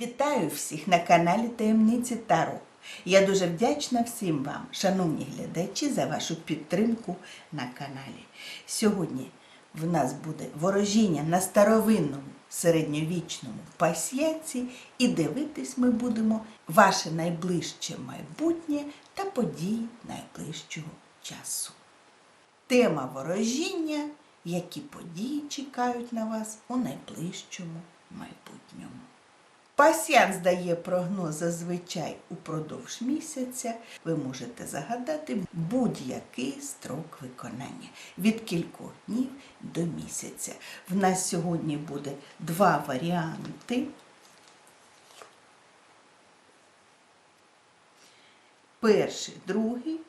Вітаю всіх на каналі Таємниці Таро. Я дуже вдячна всім вам, шановні глядачі, за вашу підтримку на каналі. Сьогодні в нас буде ворожіння на старовинному середньовічному пасьянці і дивитись ми будемо ваше найближче майбутнє та події найближчого часу. Тема ворожіння, які події чекають на вас у найближчому майбутньому. Пасіанс дає прогноз зазвичай упродовж місяця. Ви можете загадати будь-який строк виконання від кількох днів до місяця. В нас сьогодні буде два варіанти. Перший, другий.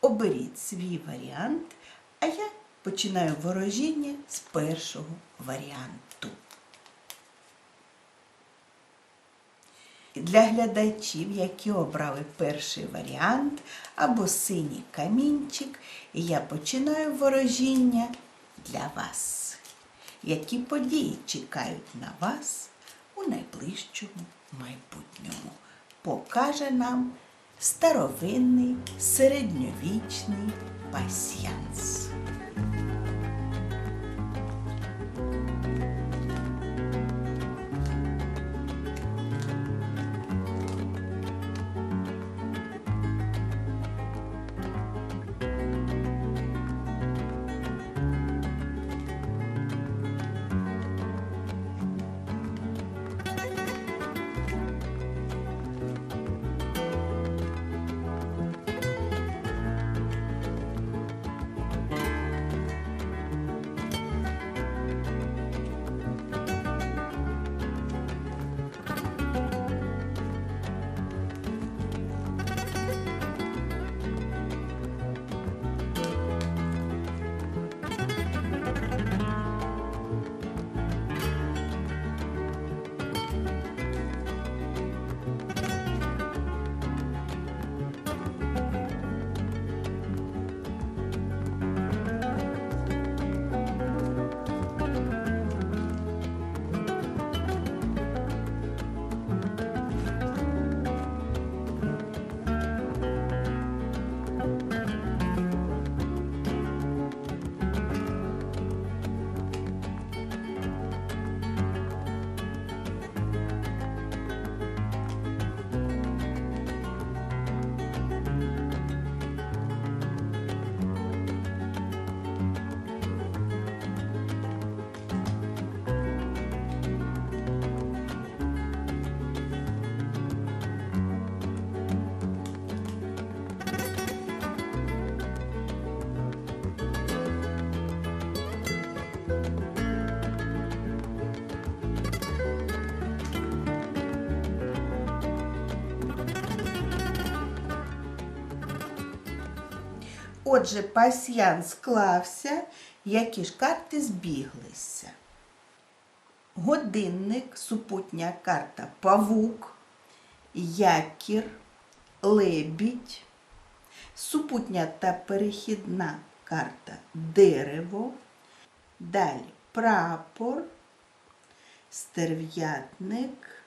Оберіть свій варіант, а я починаю ворожіння з першого варіанту. Для глядачів, які обрали перший варіант або синій камінчик, я починаю ворожіння для вас. Які події чекають на вас у найближчому майбутньому? Покаже нам старовинний середньовічний пасьянс. Отже, пасьян склався, які ж карти збіглися. Годинник, супутня карта павук, якір, лебідь, супутня та перехідна карта дерево, далі прапор, стерв'ятник,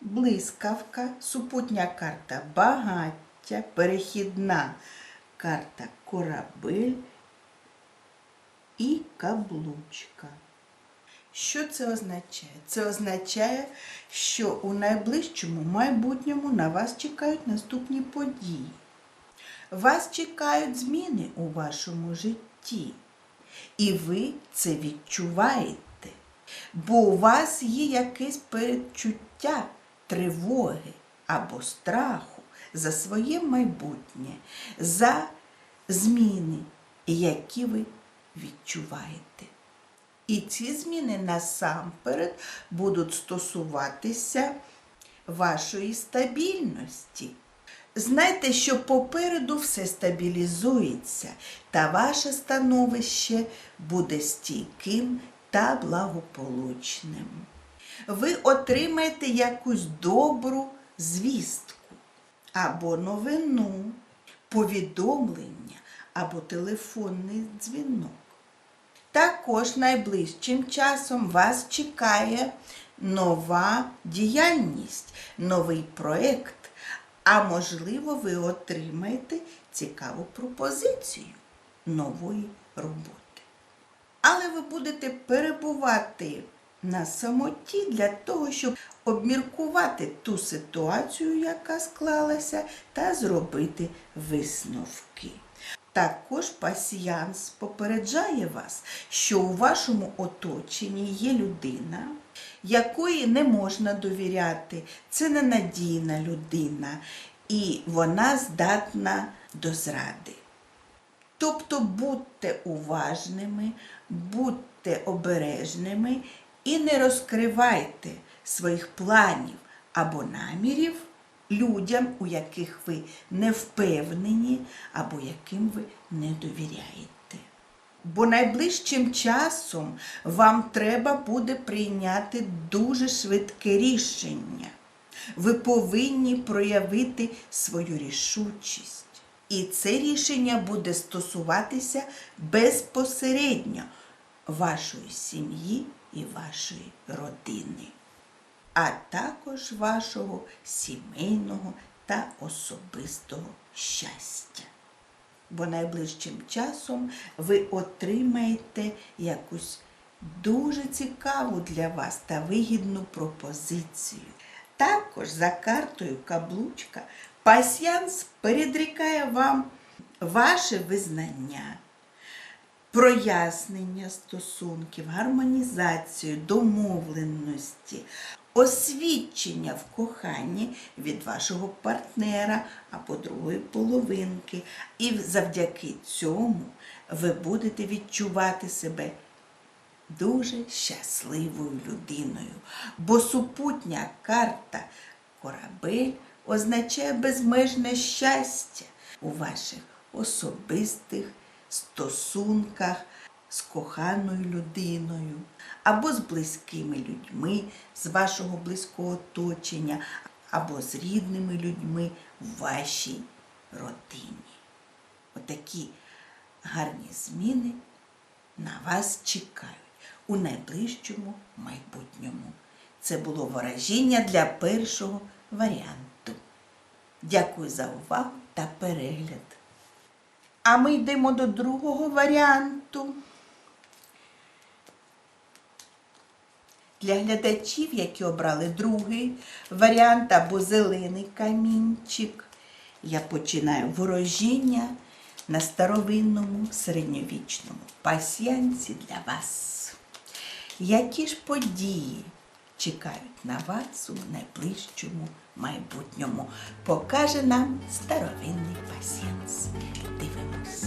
блискавка, супутня карта багаття, перехідна карта корабель і каблучка. Що це означає? Це означає, що у найближчому майбутньому на вас чекають наступні події. Вас чекають зміни у вашому житті. І ви це відчуваєте. Бо у вас є якесь передчуття тривоги або страху за своє майбутнє, за зміни, які ви відчуваєте. І ці зміни насамперед будуть стосуватися вашої стабільності. Знайте, що попереду все стабілізується, та ваше становище буде стійким та благополучним. ви отримаєте якусь добру звістку або новину, повідомлення або телефонний дзвінок. Також найближчим часом вас чекає нова діяльність, новий проєкт, а можливо, ви отримаєте цікаву пропозицію нової роботи. Але ви будете перебувати на самоті для того, щоб обміркувати ту ситуацію, яка склалася, та зробити висновки. Також пасіянс попереджає вас, що у вашому оточенні є людина, якої не можна довіряти. Це ненадійна людина, і вона здатна до зради. Тобто будьте уважними, будьте обережними і не розкривайте своїх планів або намірів людям, у яких ви не впевнені або яким ви не довіряєте. Бо найближчим часом вам треба буде прийняти дуже швидке рішення. Ви повинні проявити свою рішучість. І це рішення буде стосуватися безпосередньо вашої сім'ї і вашої родини, а також вашого сімейного та особистого щастя. Бо найближчим часом ви отримаєте якусь дуже цікаву для вас та вигідну пропозицію. Також за картою каблучка пасьянс передрікає вам ваше визнання, прояснення стосунків, гармонізацію, домовленості, освідчення в коханні від вашого партнера або другої половинки. І завдяки цьому ви будете відчувати себе дуже щасливою людиною, бо супутня карта корабель означає безмежне щастя у ваших особистих стосунках з коханою людиною або з близькими людьми з вашого близького оточення, або з рідними людьми в вашій родині. Отакі гарні зміни на вас чекають у найближчому майбутньому. Це було ворожіння для першого варіанту. Дякую за увагу та перегляд. А ми йдемо до другого варіанту. Для глядачів, які обрали другий варіант або зелений камінчик, я починаю ворожіння на старовинному середньовічному пасіянці для вас. Які ж події чекають на вас у найближчому майбутньому? Покаже нам старовинний пасіянс. Дивимось.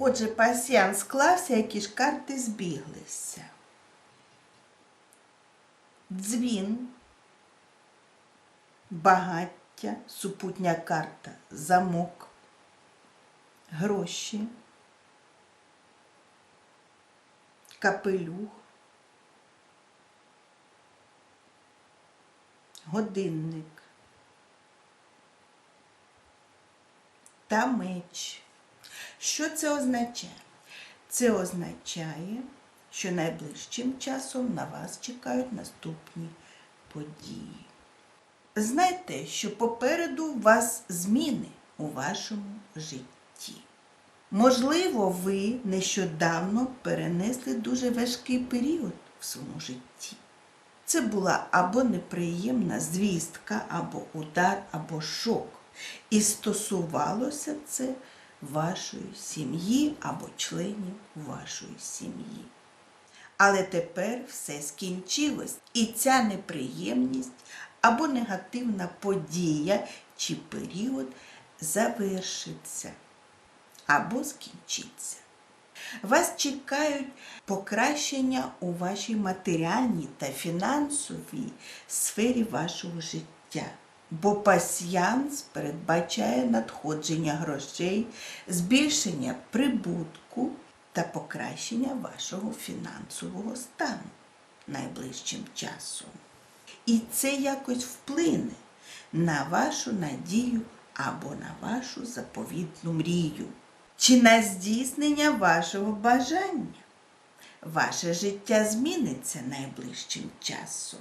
Отже, пасіян склався, які ж карти збіглися. Дзвін, багаття, супутня карта, замок, гроші, капелюх, годинник та меч. Що це означає? Це означає, що найближчим часом на вас чекають наступні події. Знайте, що попереду у вас зміни у вашому житті. Можливо, ви нещодавно перенесли дуже важкий період в своєму житті. Це була або неприємна звістка, або удар, або шок. І стосувалося це вашої сім'ї або членів вашої сім'ї. Але тепер все скінчилось, і ця неприємність або негативна подія чи період завершиться або скінчиться. Вас чекають покращення у вашій матеріальній та фінансовій сфері вашого життя. Бо пасьянс передбачає надходження грошей, збільшення прибутку та покращення вашого фінансового стану найближчим часом. І це якось вплине на вашу надію або на вашу заповітну мрію, чи на здійснення вашого бажання. Ваше життя зміниться найближчим часом.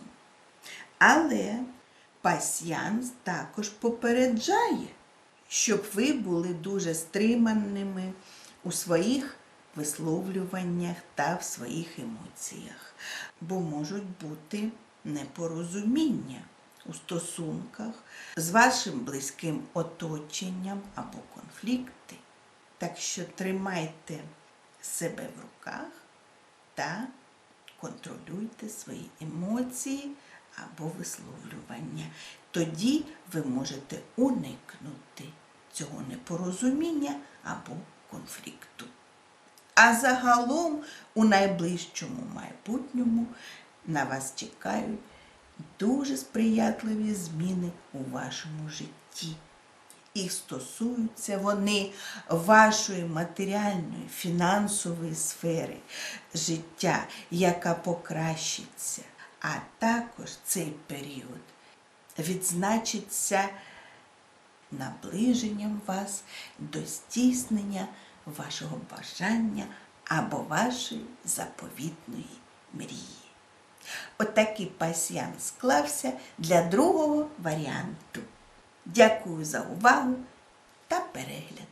Але пасьянс також попереджає, щоб ви були дуже стриманими у своїх висловлюваннях та в своїх емоціях, бо можуть бути непорозуміння у стосунках з вашим близьким оточенням або конфлікти. Так що тримайте себе в руках та контролюйте свої емоції або висловлювання. Тоді ви можете уникнути цього непорозуміння або конфлікту. А загалом у найближчому майбутньому на вас чекають дуже сприятливі зміни у вашому житті. І стосуються вони вашої матеріальної, фінансової сфери життя, яка покращиться. А також цей період відзначиться наближенням вас до здійснення вашого бажання або вашої заповітної мрії. Отакий пасіян склався для другого варіанту. Дякую за увагу та перегляд.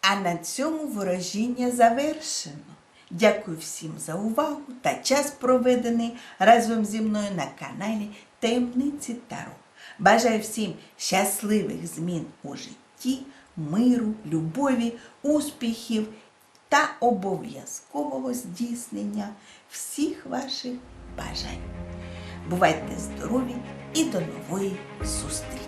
А на цьому ворожіння завершено. Дякую всім за увагу та час проведений разом зі мною на каналі Таємниці Таро. Бажаю всім щасливих змін у житті, миру, любові, успіхів та обов'язкового здійснення всіх ваших бажань. Бувайте здорові і до нової зустрічі!